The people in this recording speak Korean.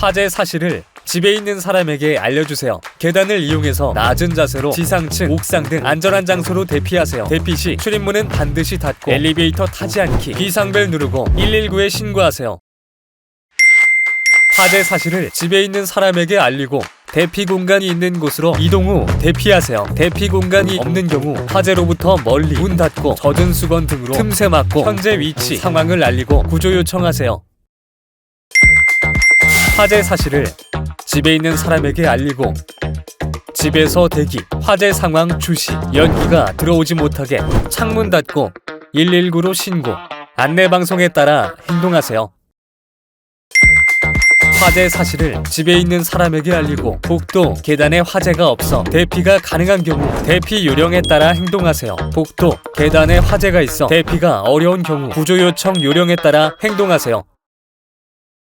화재 사실을 집에 있는 사람에게 알려주세요. 계단을 이용해서 낮은 자세로 지상층, 옥상 등 안전한 장소로 대피하세요. 대피 시 출입문은 반드시 닫고 엘리베이터 타지 않기, 비상벨 누르고 119에 신고하세요. 화재 사실을 집에 있는 사람에게 알리고 대피 공간이 있는 곳으로 이동 후 대피하세요. 대피 공간이 없는 경우 화재로부터 멀리 문 닫고 젖은 수건 등으로 틈새 막고 현재 위치 상황을 알리고 구조 요청하세요. 화재 사실을 집에 있는 사람에게 알리고 집에서 대기, 화재 상황 주시, 연기가 들어오지 못하게 창문 닫고 119로 신고, 안내 방송에 따라 행동하세요. 화재 사실을 집에 있는 사람에게 알리고 복도 계단에 화재가 없어 대피가 가능한 경우 대피 요령에 따라 행동하세요. 복도 계단에 화재가 있어 대피가 어려운 경우 구조 요청 요령에 따라 행동하세요.